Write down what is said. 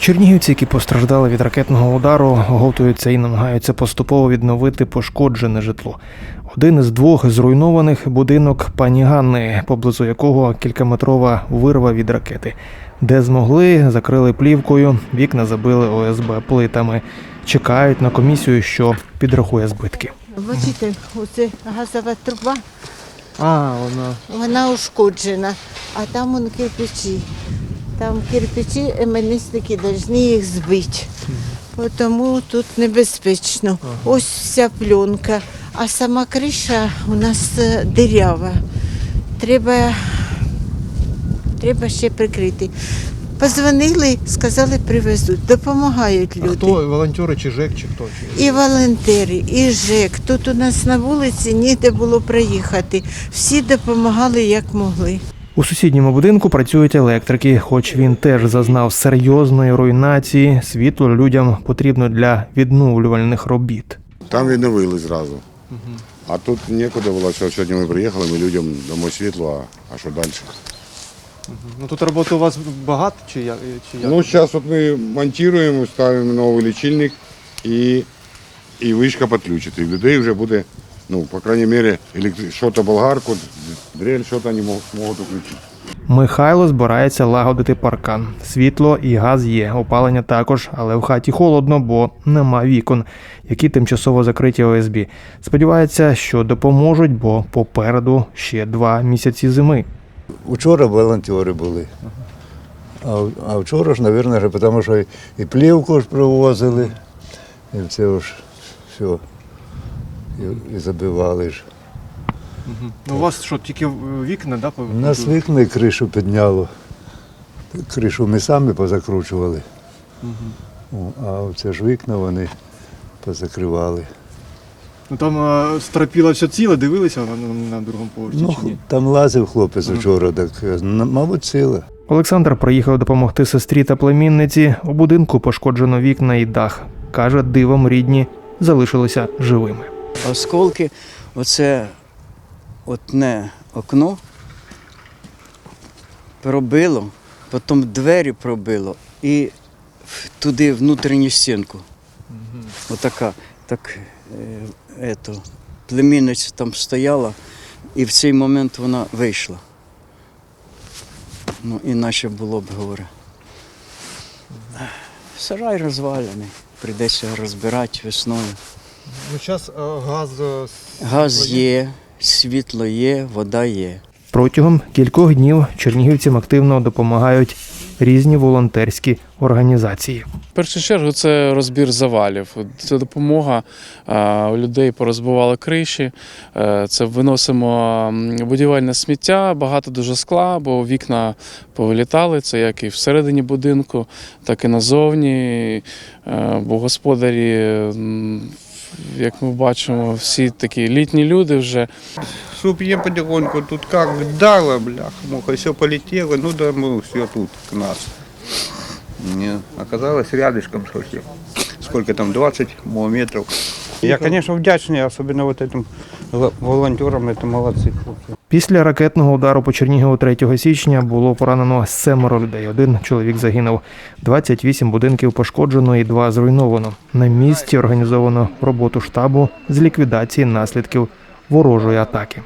Чернігівці, які постраждали від ракетного удару, готуються і намагаються поступово відновити пошкоджене житло. Один із двох зруйнованих будинок пані Ганни, поблизу якого кількаметрова вирва від ракети. Де змогли, закрили плівкою, вікна забили ОСБ плитами. Чекають на комісію, що підрахує збитки. Бачите, оце газова труба, А, вона вона ушкоджена, а там вон кирпичі. Там кирпичі, МНСники повинні їх збити. Тому тут небезпечно. Ось вся пленка, а сама криша у нас е, дирява. Треба, треба ще прикрити. Позвонили, сказали, привезуть, допомагають люди. Хто волонтери чи ЖЕК, чи хто? І волонтери, і ЖЕК. Тут у нас на вулиці ніде було проїхати. Всі допомагали як могли. У сусідньому будинку працюють електрики, хоч він теж зазнав серйозної руйнації. Світло людям потрібно для відновлювальних робіт. Там відновили зразу. А тут нікуди було, що сьогодні ми приїхали, ми людям дамо світло, а, а що далі? Ну тут роботи у вас багато чи як? Чи як? Ну, зараз от ми монтуємо, ставимо новий лічильник і, і вишка підключити. І людей вже буде, ну, по крайней мере, що-то болгарку, дрель, що-то вони можуть, включити. Михайло збирається лагодити паркан. Світло і газ є, опалення також, але в хаті холодно, бо нема вікон, які тимчасово закриті ОСБ. Сподівається, що допоможуть, бо попереду ще два місяці зими. Учора волонтери були. А, а вчора ж, мабуть, тому що і плівку ж привозили, і це ж все. І, і забивали ж. Ну, у вас що, тільки вікна, да? У нас вікна і кришу підняло. Кришу ми самі позакручували. О, А це ж вікна вони позакривали. Ну там е, стропіла все ціле, дивилися на, на, на другому поверсі Ну, чи ні? там лазив хлопець вчора, так, е, мабуть, ціла. Олександр приїхав допомогти сестрі та племінниці. У будинку пошкоджено вікна і дах. Каже, дивом рідні залишилися живими. Осколки, оце одне окно пробило, потім двері пробило і туди внутрішню стінку. Отака. Так е, ето, племінниця там стояла, і в цей момент вона вийшла. Ну, іначе було б горе. Сарай розвалений, прийдеться розбирати весною. Ну зараз газ. е, Газ є, світло є, вода є. Протягом кількох днів чернігівцям активно допомагають різні волонтерські організації. В першу чергу це розбір завалів. Це допомога у людей порозбивали криші. Е, Це виносимо будівельне сміття, багато дуже скла, бо вікна повилітали. Це як і всередині будинку, так і назовні. Е, Бо господарі, як ми бачимо, всі такі літні люди вже. Суп'ем потихоньку, тут как вдало, бляха, муха, все полетело, ну да мы все тут к нас. Не, оказалось рядышком совсем. Сколько там, 20 метров. Я, конечно, вдячний, особенно вот этим л- волонтерам, это молодцы хлопцы. Після ракетного удару по Чернігову 3 січня було поранено семеро людей. Один чоловік загинув. 28 будинків пошкоджено і два зруйновано. На місці організовано роботу штабу з ліквідації наслідків ворожої атаки.